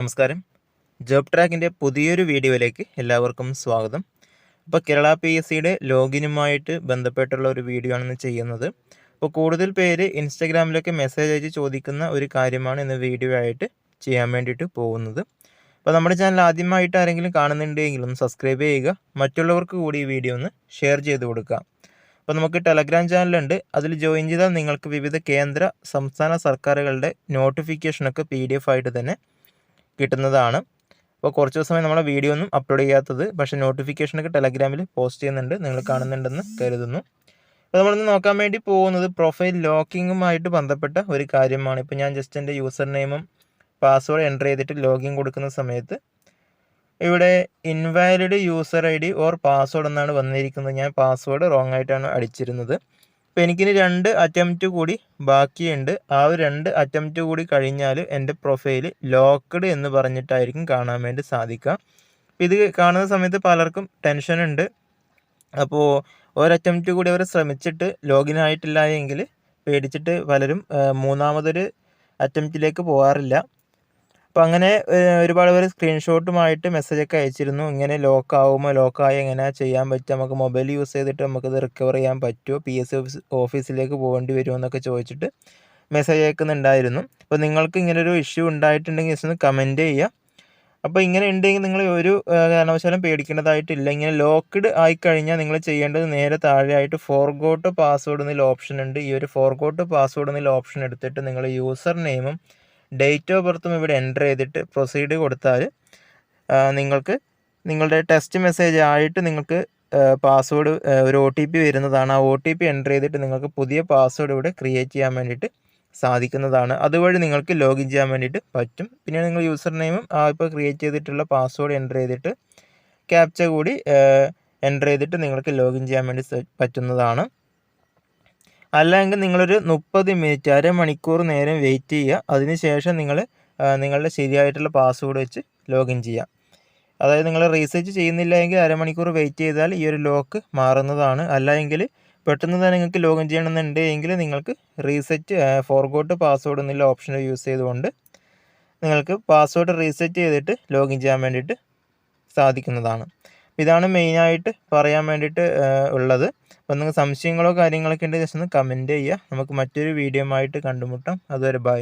നമസ്കാരം. ജോബ് ട്രാക്കിന്റെ പുതിയൊരു വീഡിയോയിലേക്ക് എല്ലാവർക്കും സ്വാഗതം. അപ്പോൾ കേരള പി എസ് സിയുടെ ലോഗിനുമായിട്ട് ബന്ധപ്പെട്ടുള്ള ഒരു വീഡിയോ ആണ് ചെയ്യുന്നത്. അപ്പോൾ കൂടുതൽ പേര് ഇൻസ്റ്റഗ്രാമിലൊക്കെ മെസ്സേജ് അയച്ച് ചോദിക്കുന്ന ഒരു കാര്യമാണ് ഇന്ന് വീഡിയോ ആയിട്ട് ചെയ്യാൻ വേണ്ടിയിട്ട് പോകുന്നത്. അപ്പോൾ നമ്മുടെ ചാനൽ ആദ്യമായിട്ട് ആരെങ്കിലും കാണുന്നുണ്ടെങ്കിൽ ഒന്ന് സബ്സ്ക്രൈബ് ചെയ്യുക. മറ്റുള്ളവർക്ക് കൂടി ഈ വീഡിയോ ഒന്ന് ഷെയർ ചെയ്ത് കൊടുക്കുക. അപ്പോൾ നമുക്ക് ടെലഗ്രാം ചാനലുണ്ട്. അതിൽ ജോയിൻ ചെയ്താൽ നിങ്ങൾക്ക് വിവിധ കേന്ദ്ര സംസ്ഥാന സർക്കാരുകളുടെ നോട്ടിഫിക്കേഷനൊക്കെ പി ഡി എഫ് ആയിട്ട് തന്നെ കിട്ടുന്നതാണ്. അപ്പോൾ കുറച്ച് ദിവസമായി നമ്മളെ വീഡിയോ ഒന്നും അപ്ലോഡ് ചെയ്യാത്തത് പക്ഷേ നോട്ടിഫിക്കേഷനൊക്കെ ടെലഗ്രാമിൽ പോസ്റ്റ് ചെയ്യുന്നുണ്ട് നിങ്ങൾ കാണുന്നുണ്ടെന്ന് കരുതുന്നു. അപ്പോൾ നമ്മളിന്ന് നോക്കാൻ വേണ്ടി പോകുന്നത് പ്രൊഫൈൽ ലോക്കിങ്ങുമായിട്ട് ബന്ധപ്പെട്ട ഒരു കാര്യമാണ്. ഇപ്പോൾ ഞാൻ ജസ്റ്റ് എന്റെ യൂസർ നെയിമും പാസ്വേഡ് എന്റർ ചെയ്തിട്ട് ലോഗിൻ കൊടുക്കുന്ന സമയത്ത് ഇവിടെ invalid user I D or password എന്നാണ് വന്നിരിക്കുന്നത്. ഞാൻ പാസ്വേഡ് റോങ് ആയിട്ടാണ് അടിച്ചിരുന്നത്. അപ്പോൾ എനിക്കിനി രണ്ട് അറ്റംപ്റ്റ് കൂടി ബാക്കിയുണ്ട്. ആ ഒരു രണ്ട് അറ്റംപ്റ്റ് കൂടി കഴിഞ്ഞാൽ എന്റെ പ്രൊഫൈൽ ലോക്ക്ഡ് എന്ന് പറഞ്ഞിട്ടായിരിക്കും കാണാൻ വേണ്ടി സാധിക്കുക. ഇത് കാണുന്ന സമയത്ത് പലർക്കും ടെൻഷനുണ്ട് അപ്പോൾ ഒരറ്റംപ്റ്റ് കൂടി അവർ ശ്രമിച്ചിട്ട് ലോഗിൻ ആയിട്ടില്ല എങ്കിൽ പേടിച്ചിട്ട് പലരും മൂന്നാമതൊരു അറ്റംപ്റ്റിലേക്ക് പോകാറില്ല. അപ്പോൾ അങ്ങനെ ഒരുപാട് പേര് സ്ക്രീൻഷോട്ടുമായിട്ട് മെസ്സേജൊക്കെ അയച്ചിരുന്നു. ഇങ്ങനെ ലോക്ക് ആകുമ്പോൾ ലോക്കായി എങ്ങനെ ചെയ്യാൻ പറ്റും നമുക്ക് മൊബൈൽ യൂസ് ചെയ്തിട്ട് നമുക്കത് റിക്കവർ ചെയ്യാൻ പറ്റുമോ? പി എസ് ഓഫീസ് ഓഫീസിലേക്ക് പോകേണ്ടി വരുമോ എന്നൊക്കെ ചോദിച്ചിട്ട് മെസ്സേജ് അയക്കുന്നുണ്ടായിരുന്നു. അപ്പോൾ നിങ്ങൾക്ക് ഇങ്ങനൊരു ഇഷ്യൂ ഉണ്ടായിട്ടുണ്ടെങ്കിൽ ജസ്റ്റ് ഒന്ന് കമന്റ് ചെയ്യുക. അപ്പോൾ ഇങ്ങനെ ഉണ്ടെങ്കിൽ നിങ്ങൾ ഒരു കാരണവശാലും പേടിക്കേണ്ടതായിട്ടില്ല. ഇങ്ങനെ ലോക്ക്ഡ് ആയിക്കഴിഞ്ഞാൽ നിങ്ങൾ ചെയ്യേണ്ടത് നേരെ താഴെയായിട്ട് ഫോർഗോട്ട് പാസ്വേഡ് എന്നുള്ള ഓപ്ഷൻ ഉണ്ട്. ഈ ഒരു ഫോർഗോട്ട് പാസ്വേഡ് എന്നുള്ള ഓപ്ഷൻ എടുത്തിട്ട് നിങ്ങൾ യൂസർ നെയിമും ഡേറ്റ് ഓഫ് ബർത്തും ഇവിടെ എന്റർ ചെയ്തിട്ട് പ്രൊസീഡ് കൊടുത്താൽ നിങ്ങൾക്ക് നിങ്ങളുടെ ടെസ്റ്റ് മെസ്സേജ് ആയിട്ട് നിങ്ങൾക്ക് പാസ്വേഡ് ഒരു ഒ ടി പി വരുന്നതാണ്. ആ ഒ ടി പി എന്റർ ചെയ്തിട്ട് നിങ്ങൾക്ക് പുതിയ പാസ്വേഡ് ഇവിടെ ക്രിയേറ്റ് ചെയ്യാൻ വേണ്ടിയിട്ട് സാധിക്കുന്നതാണ്. അതുവഴി നിങ്ങൾക്ക് ലോഗിൻ ചെയ്യാൻ വേണ്ടിയിട്ട് പറ്റും. പിന്നെ നിങ്ങൾ യൂസർ നെയിമും ആ ഇപ്പോൾ ക്രിയേറ്റ് ചെയ്തിട്ടുള്ള പാസ്വേഡ് എന്റർ ചെയ്തിട്ട് ക്യാപ്ച കൂടി എന്റർ ചെയ്തിട്ട് നിങ്ങൾക്ക് ലോഗിൻ ചെയ്യാൻ വേണ്ടി പറ്റുന്നതാണ്. അല്ലെങ്കിൽ നിങ്ങളൊരു മുപ്പത് മിനിറ്റ് അരമണിക്കൂർ നേരം വെയിറ്റ് ചെയ്യുക. അതിനുശേഷം നിങ്ങൾ നിങ്ങളുടെ ശരിയായിട്ടുള്ള പാസ്വേഡ് വെച്ച് ലോഗിൻ ചെയ്യുക. അതായത് നിങ്ങൾ റീസെർച്ച് ചെയ്യുന്നില്ല എങ്കിൽ അരമണിക്കൂർ വെയിറ്റ് ചെയ്താൽ ഈ ഒരു ലോക്ക് മാറുന്നതാണ്. അല്ലെങ്കിൽ പെട്ടെന്ന് തന്നെ നിങ്ങൾക്ക് ലോഗിൻ ചെയ്യണമെന്നുണ്ട് എങ്കിൽ നിങ്ങൾക്ക് റീസെറ്റ് ഫോർഗോട്ട് പാസ്വേഡ് എന്നുള്ള ഓപ്ഷൻ യൂസ് ചെയ്തുകൊണ്ട് നിങ്ങൾക്ക് പാസ്വേഡ് റീസെറ്റ് ചെയ്തിട്ട് ലോഗിൻ ചെയ്യാൻ വേണ്ടിയിട്ട് സാധിക്കുന്നതാണ്. ഇതാണ് മെയിനായിട്ട് പറയാൻ വേണ്ടിയിട്ട് ഉള്ളത്. അപ്പോൾ നിങ്ങൾക്ക് സംശയങ്ങളോ കാര്യങ്ങളൊക്കെ ഉണ്ടെങ്കിൽ ജസ്റ്റ് ഒന്ന് കമന്റ് ചെയ്യുക. നമുക്ക് മറ്റൊരു വീഡിയോ ആയിട്ട് കണ്ടുമുട്ടാം. അതുവരെ ബൈ